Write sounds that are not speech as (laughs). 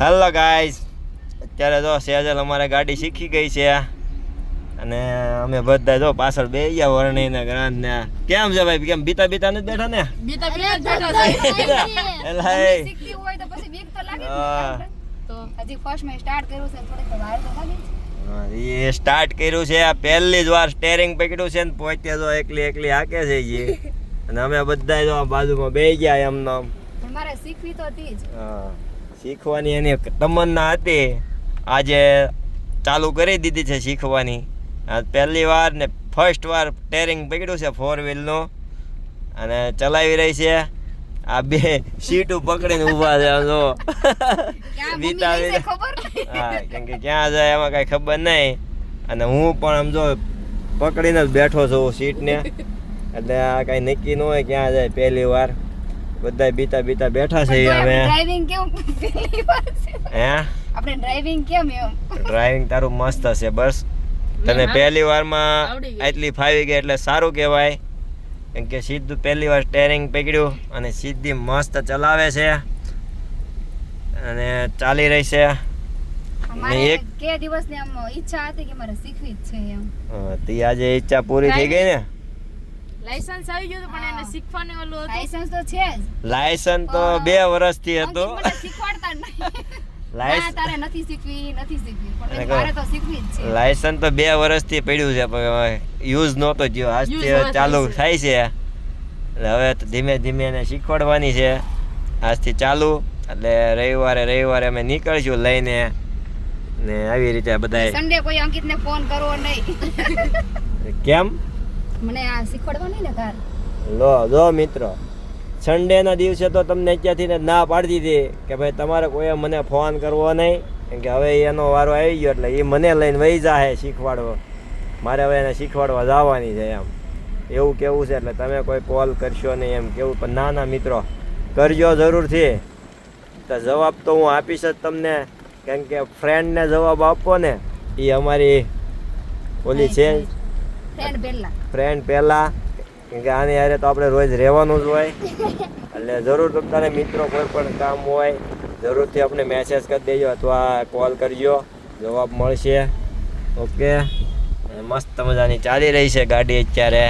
Hello guys અત્યારે જો સેજલ અમારે ગાડી શીખી ગઈ છે. અને અમે બધા જો પાછળ બે ગયા વર્ણી ને ગ્રાંધ ને કેમ છે ભાઈ? કેમ બીતા બીતા નથી બેઠા ને? બીતા બીતા બેઠા છે. એ. શીખતી હોય તો પછી બીક તો લાગે ને તો હજી ફર્સ્ટ મેં સ્ટાર્ટ કર્યું છે થોડીક તો વાર તો લાગે એ સ્ટાર્ટ કર્યું છે. આ પહેલી જ વાર સ્ટેરિંગ પકડ્યું છે ને પોતે જો એકલી એકલી હાકે છે એ અને અમે બધા જો બાજુમાં બે ગયા એમનો મારે શીખવી તો હતી જ. હા, શીખવાની એની તમન્ના હતી. આજે ચાલુ કરી દીધી છે શીખવાની. આ પહેલી વાર ને ફર્સ્ટ વાર ટેરિંગ પકડ્યું છે ફોર વ્હીલનું અને ચલાવી રહી છે. આ બે સીટું પકડીને ઊભા છે જો. નહીં. હા કેમ કે ક્યાં જાય એમાં કાંઈ ખબર નહીં. અને હું પણ આમ જો પકડીને જ બેઠો છું સીટને. એટલે આ કાંઈ નક્કી ન હોય ક્યાં જાય પહેલી વાર. બધા બીતા બીતા બેઠા છે હવે. ડ્રાઇવિંગ કેમ છે હે? આપણે ડ્રાઇવિંગ કેમ એમ? ડ્રાઇવિંગ તારું મસ્ત હશે બસ. તને પહેલી વારમાં આટલી ફાવી ગઈ એટલે સારું કહેવાય. કેમ કે સીધું પહેલી વાર સ્ટેરિંગ પકડ્યું અને સીધી મસ્ત ચલાવે છે. અને ચાલી રહી છે. એક- કે દિવસની આમ ઈચ્છા હતી કે મારે શીખવી જ છે એમ. તી આજે ઈચ્છા પૂરી થઈ ગઈ ને? લાયસન્સ આવી ગયું પણ એને. શીખવાનું ઓલું હતું. લાયસન્સ તો છે જ. લાયસન્સ તો બે વર્ષથી હતો. શીખવાડતા નહીં. (laughs) લાયસન્સ તારે નથી શીખવી નથી શીખવી. પણ અને એમ મારે તો શીખવી જ છે. લાયસન્સ તો બે વર્ષથી પડ્યું છે પણ યુઝ નહોતો થયો. આજથી ચાલુ થાય. છે. એટલે હવે તો ધીમે ધીમે એને શીખવાડવાની છે. આજથી ચાલુ. એટલે રવિવારે રવિવારે અમે નીકળશું લઈને. ને આવી રીતે બધા સન્ડે કોઈ અંકિતને ફોન કરવો નહીં. કેમ? મને આ શીખવાડવાની ને તાર? લો જો મિત્રો સન્ડેના દિવસે તો તમને અત્યારથી ને ના પાડી દીધી કે ભાઈ તમારે કોઈએ મને ફોન કરવો નહીં? કેમ કે હવે એનો વારો આવી ગયો એટલે એ મને લઈને વહી જાહે શીખવાડવો. મારે હવે એને શીખવાડવા જવાની છે એમ. એવું કેવું છે એટલે તમે કોઈ કોલ કરશો નહીં એમ કેવું. પણ ના ના મિત્રો કરજો જરૂરથી. તો જવાબ તો હું આપીશ જ તમને. કેમ કે ફ્રેન્ડને જવાબ આપવો ને એ અમારી ઓલી છે. ફ્રેન્ડ પહેલા. ફ્રેન્ડ કે આની હારે તો આપણે રોજ રહેવાનું જ હોય. એટલે જરૂર તમારે મિત્રો કોઈ પણ કામ હોય, જરૂરથી આપણે મેસેજ કરી દેજો અથવા કોલ કરજો. જવાબ મળશે. ઓકે મસ્ત મજાની ચાલી રહી છે ગાડી અત્યારે.